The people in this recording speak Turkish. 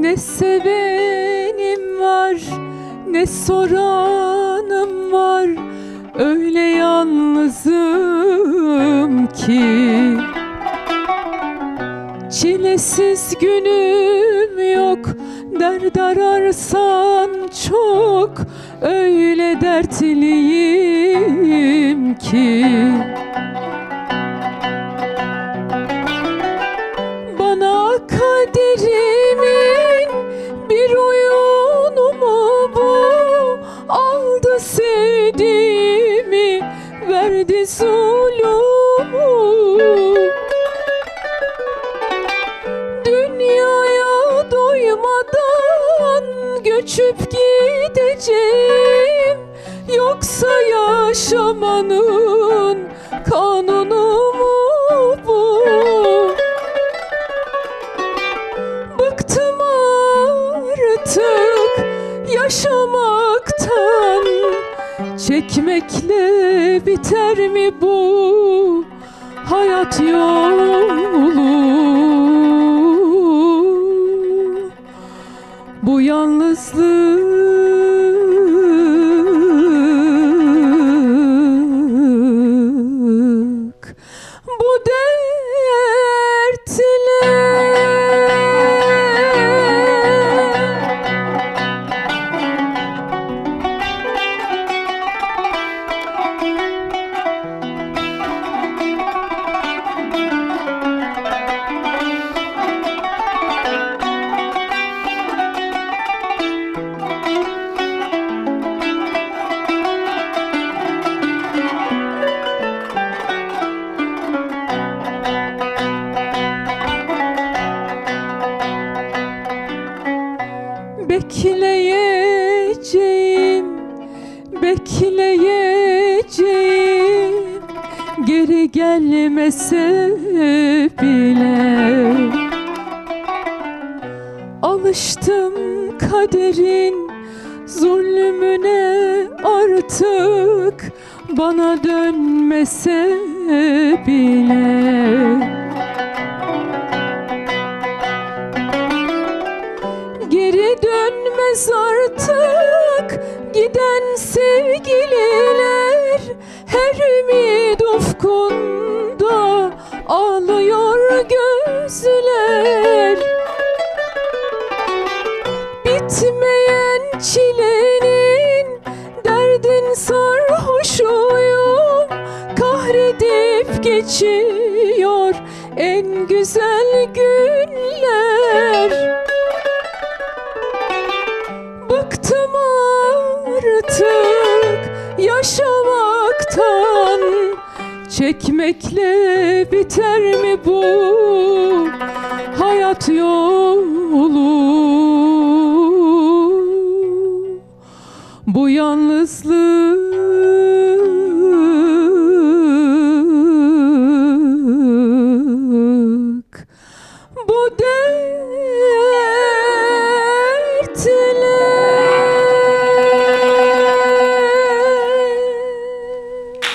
Ne sevenim var ne soranım var. Öyle yalnızım ki. Çilesiz günüm yok Dert ararsan çok. Öyle dertliyim ki Dünyaya doymadan göçüp gideceğim Yoksa yaşamanın kanunu bu? Bıktım artık yaşamaktan Çekmekle biter mi bu hayat yolu Bekleyeceğim, bekleyeceğim. Geri gelmese bile Alıştım kaderin zulmüne artık. Bana dönmese bile dönmez artık giden sevgililer. Her ümit ufkunda ağlıyor gözler. Bitmeyen çilenin derdin sarhoşuyum Kahredip geçiyor en güzel günler yaşamaktan Çekmekle biter mi bu hayat yolu? Bu yalnızlık